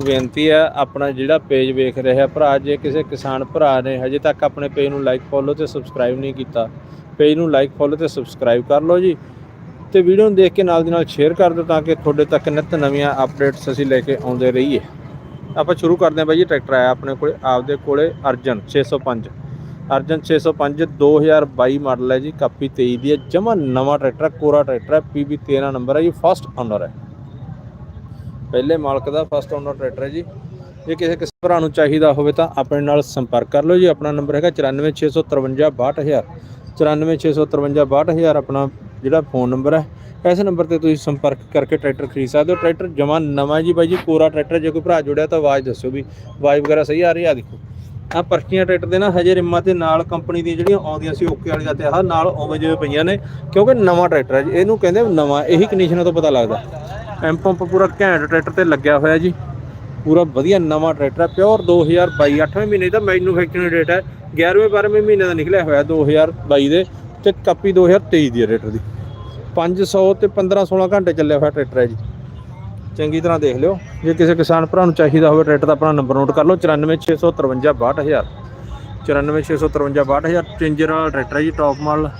ਬੇਨਤੀ ਹੈ ਆਪਣਾ ਜਿਹੜਾ ਪੇਜ ਵੇਖ ਰਿਹਾ ਭਰਾ, ਜੇ ਕਿਸੇ ਕਿਸਾਨ ਭਰਾ ਨੇ ਹਜੇ ਤੱਕ ਆਪਣੇ ਪੇਜ ਨੂੰ ਲਾਈਕ ਫੋਲੋ ਤੇ ਸਬਸਕ੍ਰਾਈਬ ਨਹੀਂ ਕੀਤਾ ਪੇਜ ਨੂੰ ਲਾਈਕ ਫੋਲੋ ਤੇ ਸਬਸਕ੍ਰਾਈਬ ਕਰ ਲਓ ਜੀ ਤੇ ਵੀਡੀਓ ਨੂੰ ਦੇਖ ਕੇ ਨਾਲ ਦੀ ਨਾਲ ਸ਼ੇਅਰ ਕਰ ਦਿਓ ਤਾਂ ਕਿ ਤੁਹਾਡੇ ਤੱਕ ਨਿਤ ਨਵੀਆਂ ਅਪਡੇਟਸ ਅਸੀਂ ਲੈ ਕੇ ਆਉਂਦੇ ਰਹੀਏ। ਆਪਾਂ ਸ਼ੁਰੂ ਕਰਦੇ ਹਾਂ ਬਾਈ ਜੀ, ਟਰੈਕਟਰ ਆਇਆ ਆਪਣੇ ਕੋਲੇ, ਆਪਦੇ ਕੋਲੇ ਅਰਜਨ 605 ਅਰਜਨ 605 2022 ਮਾਡਲ ਹੈ ਜੀ, ਕਾਪੀ 23 ਦੀ ਹੈ, ਜਮਾ ਨਵਾਂ ਟਰੈਕਟਰ ਕੋਰਾ ਟਰੈਕਟਰ ਹੈ ਪੀਬੀ 13 ਨੰਬਰ ਹੈ ਜੀ ਫਸਟ ਓਨਰ ਹੈ। ਪਹਿਲੇ ਮਾਲਕ ਦਾ ਫਸਟ ਓਨਰ ਟਰੈਕਟਰ ਹੈ ਜੀ। ਜੇ ਕਿਸੇ ਕਿਸੇ ਭਰਾ ਨੂੰ ਚਾਹੀਦਾ ਹੋਵੇ ਤਾਂ ਆਪਣੇ ਨਾਲ ਸੰਪਰਕ ਕਰ ਲਓ ਜੀ। ਆਪਣਾ ਨੰਬਰ ਹੈਗਾ 9465562000 9465562000 ਆਪਣਾ ਜਿਹੜਾ ਫੋਨ ਨੰਬਰ ਹੈ, ਇਸ ਨੰਬਰ ਤੇ ਤੁਸੀਂ ਸੰਪਰਕ ਕਰਕੇ ਟਰੈਕਟਰ ਖਰੀਦ ਸਕਦੇ ਹੋ। ਟਰੈਕਟਰ ਜਮਾ ਨਵਾਂ ਜੀ ਬਾਈ ਜੀ, ਕੋਰਾ ਟਰੈਕਟਰ ਜੇ ਕੋਈ ਭਰਾ ਜੁੜਿਆ ਤਾਂ ਆਵਾਜ਼ ਦੱਸੋ ਵੀ ਆਵਾਜ਼ ਵਗੈਰਾ ਸਹੀ ਆ ਰਹੀ ਆ ਦੇਖੋ ਆ ਪਰਚੀਆਂ ਟਰੈਕਟਰ ਦੇ ਨਾ ਹਜੇ ਰਿਮਾਂ ਤੇ ਨਾਲ ਕੰਪਨੀ ਦੀਆਂ ਜਿਹੜੀਆਂ ਆਉਂਦੀਆਂ ਸੀ, ਓਕੇ ਵਾਲੀਆਂ ਤੇ ਆਹ ਨਾਲ ਉਵੇਂ ਜਿਵੇਂ ਪਈਆਂ ਨੇ, ਕਿਉਂਕਿ ਨਵਾਂ ਟਰੈਕਟਰ ਹੈ ਜੀ। ਇਹਨੂੰ ਕਹਿੰਦੇ ਨਵਾਂ, ਇਹੀ ਕੰਡੀਸ਼ਨਾਂ ਤੋਂ ਪਤਾ ਲੱਗਦਾ। ਐਮ ਪੰਪ ਪੂਰਾ ਘੈਂਟ ਟਰੈਕਟਰ ਤੇ ਲੱਗਿਆ ਹੋਇਆ ਜੀ। ਪੂਰਾ ਵਧੀਆ ਨਵਾਂ ਟਰੈਕਟਰ ਹੈ ਪਿਓਰ 2022 8ਵੇਂ ਮਹੀਨੇ ਦਾ ਮੈਨੂਫੈਕਚਰਿੰਗ ਡੇਟ ਹੈ। 11ਵੇਂ 12ਵੇਂ ਮਹੀਨੇ ਦਾ ਨਿਕਲਿਆ ਹੋਇਆ 2022 ਦੇ ਤੇ ਕਾਪੀ 2023 ਦੀ ਹੈ ਟਰੈਕਟਰ ਦੀ। 500 ਤੇ 15 16 ਘੰਟੇ ਚੱਲਿਆ ਹੋਇਆ ਟਰੈਕਟਰ ਹੈ ਜੀ। ਚੰਗੀ ਤਰ੍ਹਾਂ ਦੇਖ ਲਿਓ। ਜੇ ਕਿਸੇ ਕਿਸਾਨ ਭਰਾ ਨੂੰ ਚਾਹੀਦਾ ਹੋਵੇ ਟਰੈਕਟਰ ਦਾ ਆਪਣਾ ਨੰਬਰ ਨੋਟ ਕਰ ਲਓ। 9465562000 9465562000 ਚੇਂਜਰ ਵਾਲਾ ਟਰੈਕਟਰ ਹੈ ਜੀ ਟੌਪ ਮਾਡਲ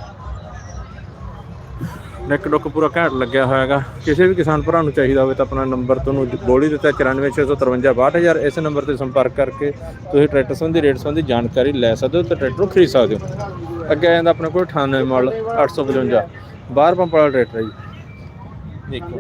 ਨੈਕ ਡੁੱਕ ਪੂਰਾ ਘੈਂਟ ਲੱਗਿਆ ਹੋਇਆ ਹੈਗਾ ਕਿਸੇ ਵੀ ਕਿਸਾਨ ਭਰਾ ਨੂੰ ਚਾਹੀਦਾ ਹੋਵੇ ਤਾਂ ਆਪਣਾ ਨੰਬਰ ਤੁਹਾਨੂੰ ਬੋਲ ਹੀ ਦਿੱਤਾ 9465562000 ਇਸ ਨੰਬਰ ਤੇ ਸੰਪਰਕ ਕਰਕੇ ਤੁਸੀਂ ਟਰੈਕਟਰ ਸੰਬੰਧੀ, ਰੇਟ ਸੰਬੰਧੀ ਜਾਣਕਾਰੀ ਲੈ ਸਕਦੇ ਹੋ ਤੇ ਟਰੈਕਟਰ ਨੂੰ ਖਰੀਦ ਸਕਦੇ ਹੋ। ਅੱਗੇ ਆ ਜਾਂਦਾ ਆਪਣੇ ਕੋਲ 98 ਮਾਡਲ 855 ਬਾਹਰ ਪੰਪ ਵਾਲਾ ਟਰੈਕਟਰ ਹੈ ਜੀ। ਦੇਖੋ,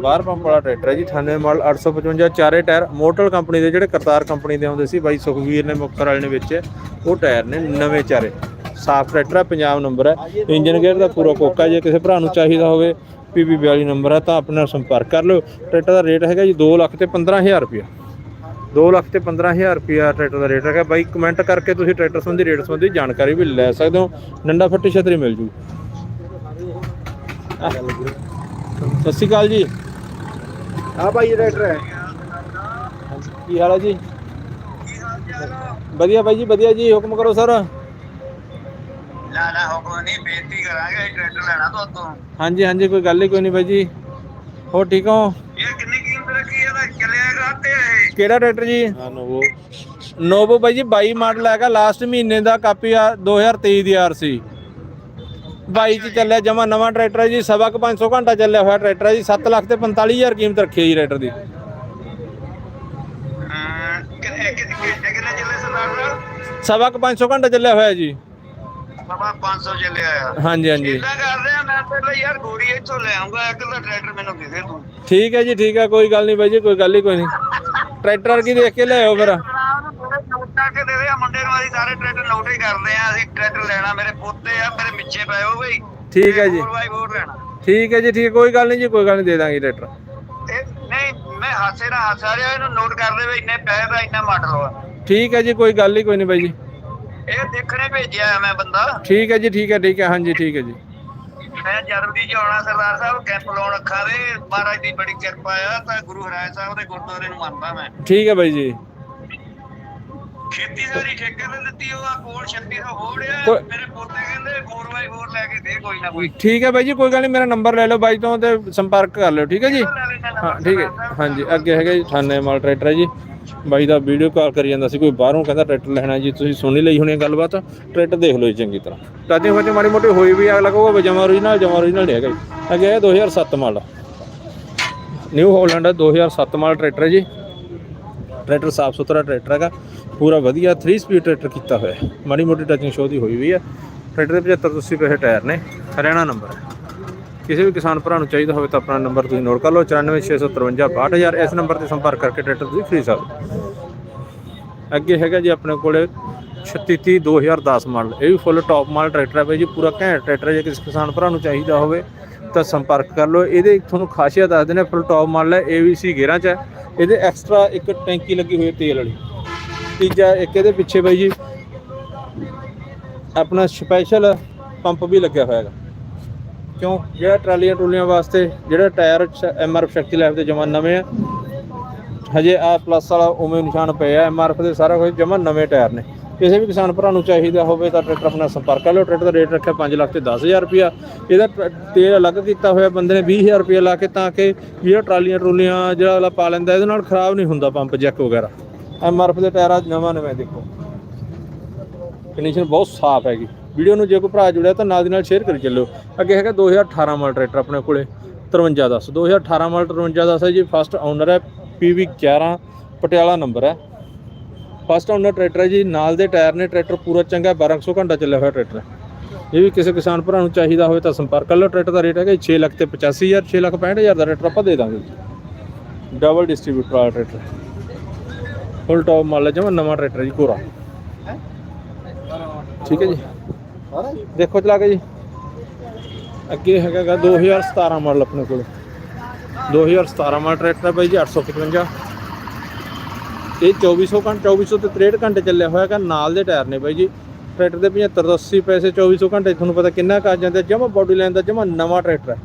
ਬਾਹਰ ਪੰਪ ਵਾਲਾ ਟਰੈਕਟਰ ਹੈ ਜੀ 98 ਮਾਡਲ 855 ਚਾਰੇ ਟਾਇਰ ਮੋਟਲ ਕੰਪਨੀ ਦੇ, ਜਿਹੜੇ ਕਰਤਾਰ ਕੰਪਨੀ ਦੇ ਆਉਂਦੇ ਸੀ ਬਾਈ ਸੁਖਵੀਰ ਨੇ ਮੁਕਤਰ ਵਾਲੇ ਨੇ ਵੇਚੇ, ਉਹ ਟਾਇਰ ਨੇ ਨਵੇਂ ਚਾਰੇ। ਸਾਫ਼ ਟਰੈਕਟਰ ਹੈ ਪੰਜਾਬ ਨੰਬਰ ਹੈ ਇੰਜਨ ਗੇਅਰ ਦਾ ਪੂਰਾ ਕੋਕਾ ਜੇ ਕਿਸੇ ਭਰਾ ਨੂੰ ਚਾਹੀਦਾ ਹੋਵੇ ਪੀਬੀ 42 ਨੰਬਰ ਹੈ ਤਾਂ ਆਪਣੇ ਨਾਲ ਸੰਪਰਕ ਕਰ ਲਓ। ਟਰੈਕਟਰ ਦਾ ਰੇਟ ਹੈਗਾ ਜੀ 2 ਲੱਖ ਤੇ 15000 ਰੁਪਇਆ। 2 ਲੱਖ ਤੇ 15000 ਰੁਪਇਆ ਟਰੈਕਟਰ ਦਾ ਰੇਟ ਹੈਗਾ। ਬਾਈ ਕਮੈਂਟ ਕਰਕੇ ਤੁਸੀਂ ਟਰੈਕਟਰ ਸੰਬੰਧੀ ਰੇਟ ਸੰਬੰਧੀ ਜਾਣਕਾਰੀ ਵੀ ਲੈ ਸਕਦੇ ਹੋ। ਡੰਡਾ ਫੱਟੀ ਛਤਰੀ ਮਿਲ ਜੂ। ਸਤਿ ਸ਼੍ਰੀ ਅਕਾਲ ਜੀ। ਹਾਂ ਭਾਈ ਟਰੈਕਟਰ ਹੈ। ਕੀ ਹਾਲ ਹੈ ਜੀ? ਵਧੀਆ ਬਾਈ ਜੀ ਵਧੀਆ ਜੀ। ਹੁਕਮ ਕਰੋ ਸਰ। ਨਾ ਹੁਕਮ ਨਹੀਂ ਬੇਨਤੀ ਕਰਾਂਗੇ ਇਹ ਟਰੈਕਟਰ ਲੈਣਾ ਤੋਂ ਤੋਂ ਹਾਂਜੀ ਹਾਂਜੀ ਕੋਈ ਗੱਲ ਹੀ ਕੋਈ ਨਹੀਂ ਬਾਈ ਜੀ। ਹੋਰ ਠੀਕ ਹੋ? ਇਹ ਕਿੰਨੀ ਕੀਮਤ ਰੱਖੀ ਹੈ ਤਾਂ ਚੱਲਿਆਗਾ ਤੇ ਇਹ। ਕਿਹੜਾ ਟਰੈਕਟਰ ਜੀ? ਨੋਵੋ ਨੋਵੋ ਬਾਈ ਜੀ 22 ਮਾਡਲ ਹੈਗਾ ਲਾਸਟ ਮਹੀਨੇ ਦਾ ਕਾਪੀ ਆ 2023 ਦੀ ਆਰਸੀ 22 ਚ ਚੱਲਿਆ ਜਮਾ ਨਵਾਂ ਟਰੈਕਟਰ ਹੈ ਜੀ ਸਵਾ ਕੁ 500 ਘੰਟਾ ਚੱਲਿਆ ਹੋਇਆ ਟਰੈਕਟਰ ਹੈ ਜੀ 7 ਲੱਖ ਤੇ 45000 ਕੀਮਤ ਰੱਖੀ ਹੈ ਜੀ ਟਰੈਕਟਰ ਦੀ। ਚੱਲੇ ਸਵਾ ਕੁ 500 ਘੰਟਾ ਚੱਲਿਆ ਹੋਇਆ ਜੀ। ਬਾਬਾ 500 ਚੱਲਿਆ ਆ ਹਾਂਜੀ ਹਾਂਜੀ। ਇਦਾਂ ਕਰਦੇ ਆ ਮੈਂ ਪਹਿਲਾਂ ਯਾਰ ਗੋਰੀ ਇੱਥੋਂ ਲੈ ਆਉਂਗਾ ਇੱਕ ਦਾ ਟਰੈਕਟਰ ਮੈਨੂੰ ਦੇ ਦੇ ਤੂੰ। ਠੀਕ ਹੈ ਜੀ ਠੀਕ ਹੈ ਕੋਈ ਗੱਲ ਨਹੀਂ ਬਾਈ ਜੀ ਕੋਈ ਗੱਲ ਹੀ ਕੋਈ ਨਹੀਂ। ਟਰੈਕਟਰ ਦੇਖ ਕੇ ਲਿਆਓ ਫਿਰ। ਕੇ ਦੇ ਦੇ ਮੁੰਡੇ ਨੂੰ ਅਸੀਂ ਸਾਰੇ ਟਰੈਕਟਰ ਨੋਟ ਹੀ ਕਰਦੇ ਆ ਅਸੀਂ ਟਰੈਕਟਰ ਲੈਣਾ ਮੇਰੇ ਪੋਤੇ ਆ ਮੇਰੇ ਮਿੱਛੇ ਪਏ ਹੋ ਬਈ। ਠੀਕ ਹੈ ਜੀ। ਠੀਕ ਹੈ ਜੀ ਠੀਕ ਕੋਈ ਗੱਲ ਨਹੀਂ ਜੀ ਕੋਈ ਗੱਲ ਨਹੀਂ ਦੇ ਦਾਂਗੇ ਟਰੈਕਟਰ। ਇਹ ਨਹੀਂ ਮੈਂ ਹਾਸੇ ਨਾਲ ਹਾਸਾ ਰਿਹਾ ਇਹਨੂੰ ਨੋਟ ਕਰ ਦੇ ਵੀ ਇੰਨੇ ਪੈਸੇ ਦਾ ਇੰਨਾ ਮਾਡਲ ਆ ਠੀਕ ਹੈ ਜੀ ਕੋਈ ਗੱਲ ਹੀ ਕੋਈ ਨਹੀਂ ਬਾਈ ਜੀ। ਇਹ ਦੇਖਣੇ ਭੇਜਿਆ ਮੈਂ ਬੰਦਾ। ਠੀਕ ਹੈ ਜੀ ਠੀਕ ਹੈ ਠੀਕ ਹੈ ਹਾਂਜੀ ਠੀਕ ਹੈ ਜੀ। ਮੈਂ ਜਨਵਰੀ ਚ ਆਉਣਾ ਸਰਦਾਰ ਸਾਹਿਬ ਕੈਂਪ ਲਾਉਣ ਅੱਖਾਂ ਦੇ ਮਹਾਰਾਜ ਦੀ ਬੜੀ ਕਿਰਪਾ ਆ ਤਾਂ ਗੁਰੂ ਹਰਾਏ ਸਾਹਿਬ ਦੇ ਗੁਰਦੁਆਰੇ ਨੂੰ ਮੰਨਦਾ ਮੈਂ। ਠੀਕ ਹੈ ਬਾਈ ਜੀ। ਖੇਤੀ ਸਾਰੀ ਠੇਕੇ ਤੇ ਦਿੱਤੀ ਉਹ ਆ ਕੋਲ 3600 ਹੋੜਿਆ ਕੋਈ- ਮੇਰੇ ਪੋਤੇ ਕਹਿੰਦੇ 4x4 ਲੈ ਕੇ ਦੇ ਕੋਈ ਨਾ ਕੋਈ। ਠੀਕ ਹੈ ਬਾਈ ਜੀ ਕੋਈ ਗੱਲ ਨਹੀਂ ਮੇਰਾ ਨੰਬਰ ਲੈ ਲਓ ਬਾਈ ਤੋਂ ਤੇ ਸੰਪਰਕ ਕਰ ਲਿਓ ਠੀਕ ਹੈ ਜੀ? ਹਾਂ ਠੀਕ ਹੈ। ਹਾਂਜੀ ਅੱਗੇ ਹੈਗਾ ਜੀ 98 ਮਾਲ ਟਰੈਕਟਰ ਹੈ ਜੀ। ਬਾਈ ਦਾ ਵੀਡੀਓ ਕਾਲ ਕਰੀ ਜਾਂਦਾ ਸੀ ਕੋਈ ਬਾਹਰੋਂ ਕਹਿੰਦਾ ਟਰੈਕਟਰ ਲੈਣਾ ਜੀ ਤੁਸੀਂ ਸੁਣ ਹੀ ਲਈ ਹੋਣੀ ਗੱਲਬਾਤ ਟਰੈਕਟਰ ਦੇਖ ਲਓ ਜੀ ਚੰਗੀ ਤਰ੍ਹਾਂ। ਟਾਚੇ ਫਾਚੇ ਮਾੜੀ ਮੋਟੀ ਹੋਈ ਵੀ ਅਗਲਾ ਕਹੂਗਾ ਜਮਾ ਓਰੀਜਨਲ ਜਮਾ ਓਰੀਜਨਲ ਨਹੀਂ ਹੈਗਾ ਜੀ। ਅੱਗੇ ਹੈ 2007 model new Holland 2007 model tractor ਹੈ ਜੀ। ਟਰੈਕਟਰ ਸਾਫ਼ ਸੁਥਰਾ ਟਰੈਕਟਰ ਹੈਗਾ ਪੂਰਾ ਵਧੀਆ 3 ਸਪੀਡ ਟਰੈਕਟਰ ਕੀਤਾ ਹੋਇਆ ਮਾੜੀ ਮੋਟੀ ਟੱਚਿੰਗ ਸ਼ੋ ਦੀ ਹੋਈ ਵੀ ਹੈ ਟਰੈਕਟਰ ਦੇ 75 ਤੁਸੀਂ ਪੈਸੇ ਟਾਇਰ ਨੇ ਹਰਿਆਣਾ ਨੰਬਰ ਹੈ। ਕਿਸੇ ਵੀ ਕਿਸਾਨ ਭਰਾ ਨੂੰ ਚਾਹੀਦਾ ਹੋਵੇ ਤਾਂ ਆਪਣਾ ਨੰਬਰ ਤੁਸੀਂ ਨੋਟ ਕਰ ਲਓ 9465562000 ਇਸ ਨੰਬਰ ਤੇ ਸੰਪਰਕ ਕਰਕੇ ਟਰੈਕਟਰ ਤੁਸੀਂ ਖਰੀਦ ਸਕਦੇ ਅੱਗੇ ਹੈਗਾ ਜੀ ਆਪਣੇ ਕੋਲੇ 3630 2010 ਮਾਡਲ, ਇਹ ਵੀ ਫੁੱਲ ਟੌਪ ਮਾਡਲ ਟਰੈਕਟਰ ਹੈ ਬਾਈ ਜੀ, ਪੂਰਾ ਘੈਂਟ ਟਰੈਕਟਰ ਹੈ, ਜੇ ਕਿਸੇ ਕਿਸਾਨ ਭਰਾ ਨੂੰ ਚਾਹੀਦਾ ਹੋਵੇ ਤਾਂ ਸੰਪਰਕ ਕਰ ਲਓ। ਇਹਦੇ ਤੁਹਾਨੂੰ ਖਾਸੀਅਤ ਦੱਸਦੇ ਨੇ ਫੁੱਲ ਟੌਪ ਮਾਡਲ ਹੈ ABC ਗੇਅਰਾਂ 'ਚ ਹੈ। ਇਹਦੇ ਐਕਸਟਰਾ ਇੱਕ ਟੈਂਕੀ ਲੱਗੀ ਹੋਈ ਹੈ ਤੇਲ ਵਾਲੀ। ਤੀਜਾ ਇੱਕ ਇਹਦੇ ਪਿੱਛੇ ਬਾਈ ਜੀ, ਆਪਣਾ ਸਪੈਸ਼ਲ ਪੰਪ ਵੀ ਲੱਗਿਆ ਹੋਇਆ ਹੈਗਾ। ਕਿਉਂ? ਜਿਹੜਾ ਟਰਾਲੀਆਂ ਟਰੂਲੀਆਂ ਵਾਸਤੇ ਜਿਹੜਾ ਟਾਇਰ ਐਮਆਰਐਫ ਸ਼ਕਤੀ ਲਾਈਫ ਦੇ ਜਮਾ ਨਵੇਂ ਆ, ਹਜੇ ਆ ਪਲੱਸ ਵਾਲਾ ਉਵੇਂ ਨਿਸ਼ਾਨ ਪਏ ਆ ਐਮਆਰਐਫ ਦੇ ਸਾਰਾ ਕੁਝ ਜਮਾ ਨਵੇਂ ਟਾਇਰ ਨੇ। ਕਿਸੇ ਵੀ ਕਿਸਾਨ ਭਰਾ ਨੂੰ ਚਾਹੀਦਾ ਹੋਵੇ ਤਾਂ ਟਰੈਕਟਰ ਆਪਣਾ ਸੰਪਰਕ ਕਰ ਲਿਓ। ਟਰੈਕਟਰ ਦਾ ਰੇਟ ਰੱਖਿਆ 5 ਲੱਖ ਤੇ 10000 ਰੁਪਿਆ ਇਹਦਾ ਤੇਲ ਅਲੱਗ ਕੀਤਾ ਹੋਇਆ, ਬੰਦੇ ਨੇ 20000 ਰੁਪਿਆ ਲਾ ਕੇ ਤਾਂ ਕਿ ਜਿਹੜਾ ਟਰਾਲੀਆਂ ਟਰੂਲੀਆਂ ਜਿਹੜਾ ਅਗਲਾ ਪਾ ਲੈਂਦਾ, ਇਹਦੇ ਨਾਲ ਖਰਾਬ ਨਹੀਂ ਹੁੰਦਾ ਪੰਪ, ਜੈਕ ਵਗੈਰਾ। ਐਮਆਰਐਫ ਦੇ ਟਾਇਰਾਂ ਆ ਨਵਾਂ ਨਵੇਂ ਦੇਖੋ। ਕੰਡੀਸ਼ਨ ਬਹੁਤ ਸਾਫ਼ ਹੈਗੀ। ਵੀਡੀਓ ਨੂੰ ਜੇ ਕੋਈ ਭਰਾ ਜੁੜਿਆ ਤਾਂ ਨਾਲ ਦੀ ਨਾਲ ਸ਼ੇਅਰ ਕਰੀ ਚੱਲੋ ਅੱਗੇ ਹੈਗਾ 2018 ਮਾਡਲ ਟਰੈਕਟਰ ਆਪਣੇ ਕੋਲੇ 5310 2018 ਮਾਡਲ 5310 ਹੈ ਜੀ ਫਸਟ ਓਨਰ ਹੈ PV 11 ਪਟਿਆਲਾ ਨੰਬਰ ਹੈ। ਫਸਟ ਓਨਰ ਟਰੈਕਟਰ ਹੈ ਜੀ, ਨਾਲ ਦੇ ਟਾਇਰ ਨੇ ਟਰੈਕਟਰ ਪੂਰਾ ਚੰਗਾ 1200 ਘੰਟਾ ਚੱਲਿਆ ਹੋਇਆ ਟਰੈਕਟਰ ਹੈ। ਇਹ ਵੀ ਕਿਸੇ ਕਿਸਾਨ ਭਰਾ ਨੂੰ ਚਾਹੀਦਾ ਹੋਵੇ ਤਾਂ ਸੰਪਰਕ ਕਰ ਲਓ, ਟਰੈਕਟਰ ਦਾ ਰੇਟ ਹੈਗਾ 6 ਲੱਖ ਤੇ 85000 6 ਲੱਖ 65000 ਦਾ ਟਰੈਕਟਰ ਆਪਾਂ ਦੇ ਦਾਂਗੇ ਡਬਲ ਡਿਸਟ੍ਰੀਬਿਊਟਰ ਵਾਲਾ ਟਰੈਕਟਰ ਫੁੱਲ ਟੌਪ ਮਾਲ ਜਮਾ ਨਵਾਂ ਟਰੈਕਟਰ ਜੀ, ਕੋਰਾ। ਠੀਕ ਹੈ ਜੀ। ਦੇਖੋ ਚਲਾ ਕੇ ਜੀ। ਅੱਗੇ ਹੈਗਾ ਗਾ 2017 ਮਾਡਲ ਆਪਣੇ ਕੋਲ। 2017 ਮਾਡਲ ਟਰੈਕਟਰ ਹੈ ਬਾਈ ਜੀ 855 ਇਹ 2400 ਘੰਟੇ 2400 ਤੇ 63 ਘੰਟੇ ਚੱਲਿਆ ਹੋਇਆ ਹੈਗਾ, ਨਾਲ ਦੇ ਟਾਇਰ ਨੇ ਬਾਈ ਜੀ। ਟਰੈਕਟਰ ਦੇ 75 ਤੋਂ 80 ਪੈਸੇ 2400 ਘੰਟੇ, ਤੁਹਾਨੂੰ ਪਤਾ ਕਿੰਨਾ ਕੁ ਆ ਜਾਂਦਾ, ਜਮਾ ਬਾਡੀ ਲਾਈਨ ਦਾ ਜਮਾ ਨਵਾਂ ਟਰੈਕਟਰ ਹੈ।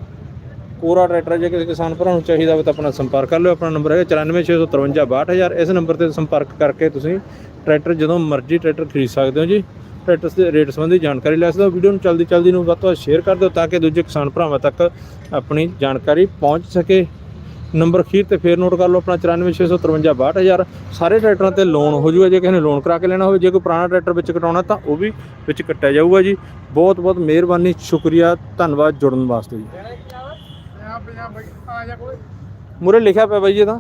ਪੂਰਾ ਟਰੈਕਟਰ ਜੇ ਕਿਸੇ ਕਿਸਾਨ ਭਰਾ ਨੂੰ ਚਾਹੀਦਾ ਹੋਵੇ ਤਾਂ ਆਪਣਾ ਸੰਪਰਕ ਕਰ ਲਿਓ, ਆਪਣਾ ਨੰਬਰ ਹੈਗਾ 9465562000 ਇਸ ਨੰਬਰ ਤੇ ਸੰਪਰਕ ਕਰਕੇ ਤੁਸੀਂ ਟਰੈਕਟਰ ਜਦੋਂ ਮਰਜ਼ੀ ਟਰੈਕਟਰ ਖਰੀਦ ਸਕਦੇ ਹੋ ਜੀ। ਟਰੈਕਟਰ ਦੇ ਰੇਟ ਸੰਬੰਧੀ ਜਾਣਕਾਰੀ ਲੈ ਸਕਦੇ ਹੋ। ਵੀਡੀਓ ਨੂੰ ਚਲਦੀ ਚਲਦੀ ਨੂੰ ਵੱਧ ਤੋਂ ਵੱਧ ਸ਼ੇਅਰ ਕਰ ਦਿਓ ਤਾਂ ਕਿ ਦੂਜੇ ਕਿਸਾਨ ਭਰਾਵਾਂ ਤੱਕ ਆਪਣੀ ਜਾਣਕਾਰੀ ਪਹੁੰਚ ਸਕੇ। ਨੰਬਰ ਖੀਰ ਤੇ ਫੇਰ ਨੋਟ ਕਰ ਲਓ ਆਪਣਾ 9465562000 ਸਾਰੇ ਟਰੈਕਟਰਾਂ ਤੇ ਲੋਨ ਹੋ ਜੂਗਾ ਜੇ ਕਿਸੇ ਨੇ ਲੋਨ ਕਰਾ ਕੇ ਲੈਣਾ ਹੋਵੇ ਜੇ ਕੋਈ ਪੁਰਾਣਾ ਟਰੈਕਟਰ ਵਿੱਚ ਕਟਾਉਣਾ ਤਾਂ ਉਹ ਵੀ ਵਿੱਚ ਕੱਟਿਆ ਜਾਊਗਾ ਜੀ। ਬਹੁਤ ਬਹੁਤ ਮਿਹਰਬਾਨੀ ਸ਼ੁਕਰੀਆ ਧੰਨਵਾਦ ਜੁੜਨ ਵਾਸਤੇ ਜੀ। ਮੂਰੇ ਲਿਖਿਆ ਪਿਆ ਬਾਈ ਇਹ ਤਾਂ